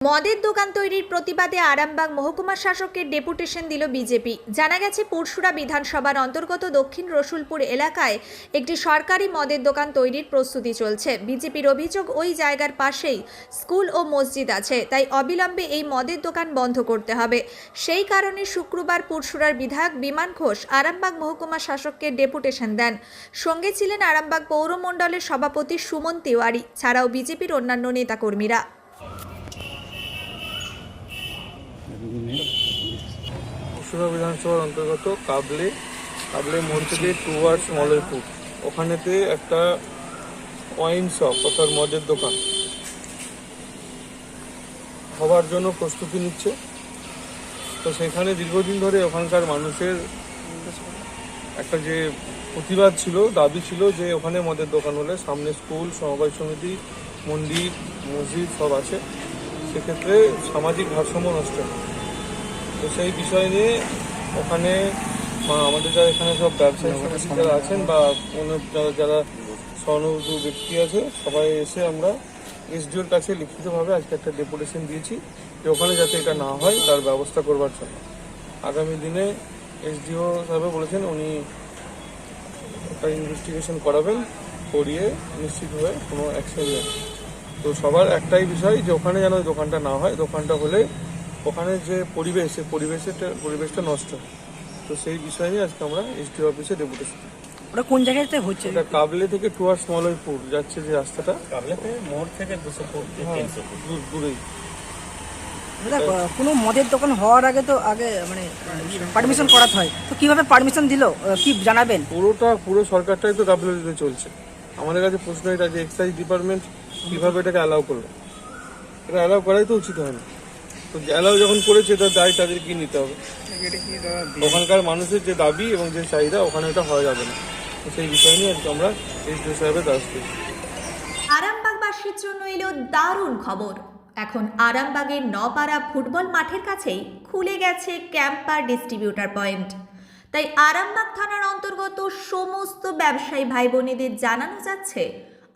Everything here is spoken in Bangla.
মদের দোকান তৈরির প্রতিবাদে আরামবাগ মহকুমা শাসকের ডেপুটেশন দিল বিজেপি। জানা গেছে পুরসুরা বিধানসভার অন্তর্গত দক্ষিণ রসুলপুর এলাকায় একটি সরকারি মদের দোকান তৈরির প্রস্তুতি চলছে। বিজেপির অভিযোগ, ওই জায়গার পাশেই স্কুল ও মসজিদ আছে, তাই অবিলম্বে এই মদের দোকান বন্ধ করতে হবে। সেই কারণে শুক্রবার পুরসুরার বিধায়ক বিমান ঘোষ আরামবাগ মহকুমা শাসককে ডেপুটেশন দেন। সঙ্গে ছিলেন আরামবাগ পৌরমণ্ডলের সভাপতি সুমন তিওয়ারি, ছাড়াও বিজেপির অন্যান্য নেতাকর্মীরা। পশুরা বিধানসভার অন্তর্গত কাবলে কাবলে মোড় থেকে টুয়ার্ডস মলয়পুর। ওখানেতে একটা ওয়াইন শপ অর্থাৎ মদের দোকান। হবার জন্য প্রস্তুতি নিচ্ছে। তো সেখানে দীর্ঘদিন ধরে ওখানকার মানুষের একটা যে প্রতিবাদ ছিল, দাবি ছিল যে ওখানে মদের দোকান হলে সামনে স্কুল, সমবায় সমিতি, মন্দির, মসজিদ সব আছে। সেক্ষেত্রে সামাজিক ভারসাম্য নষ্ট হয়। তো সেই বিষয় নিয়ে ওখানে আমাদের যারা এখানে সব ব্যবসায়ী যারা আছেন বা অন্য যারা যারা স্বর্ণবধূ ব্যক্তি আছে, সবাই এসে আমরা এসডিওর কাছে লিখিতভাবে আজকে একটা ডেপুটেশন দিয়েছি যে ওখানে যাতে এটা না হয়, তার ব্যবস্থা করবার জন্য। আগামী দিনে এসডিও সাহেব বলেছেন, উনি একটা ইনভেস্টিগেশন করাবেন, করিয়ে নিশ্চিত হয়ে কোনো অ্যাকশন নেন তো সবার একটাই বিষয় যে ওখানে যেন দোকানটা না হয়, দোকানটা হলে ওখানে যে পরিবেশ সেই পরিবেশটা পরিবেশটা নষ্ট। হয় তো সেই বিষয়ে নিয়ে আজকে আমরা এসডিও অফিসে ডেপুটেশন ওটা কোন জায়গাতে হচ্ছে? এটা কাবলে থেকে টুয়ার্স মলয়পুর যাচ্ছে যে রাস্তাটা। কাবলেতে মোড় থেকে দুশো ফুট হ্যাঁ, তিনশো ফুট। দূর দূরেই। কোনো মদের দোকান হওয়ার আগে তো আগে মানে পারমিশন করাতে হয়। তো কীভাবে পারমিশন দিল? কি জানাবেন? পুরোটা পুরো সরকারটাই তো গাফিলতিতে চলছে। আমাদের কাছে প্রশ্ন এটা যে এক্সাইজ ডিপার্টমেন্ট কীভাবে এটাকে অ্যালাউ করল? এটা অ্যালাউ করাই তো উচিত হয় না তো অ্যালাউ যখন করেছে এটা দায় তাদেরকে নিতে হবে? ওখানকার মানুষের যে দাবি এবং যে চাহিদা, ওখানে এটা হওয়া যাবে না। সেই বিষয় নিয়ে আজকে আমরা এসডিও সাহেবের দ্বারস্থ হয়েছি। আরামবাগবাসীর জন্য এলো দারুণ খবর। এখন আরামবাগের নপাড়া ফুটবল মাঠের কাছেই খুলে গেছে ক্যাম্পার ডিস্ট্রিবিউটার পয়েন্ট। তাই আরামবাগ থানার অন্তর্গত সমস্ত ব্যবসায়ী ভাই বোনেদের জানানো যাচ্ছে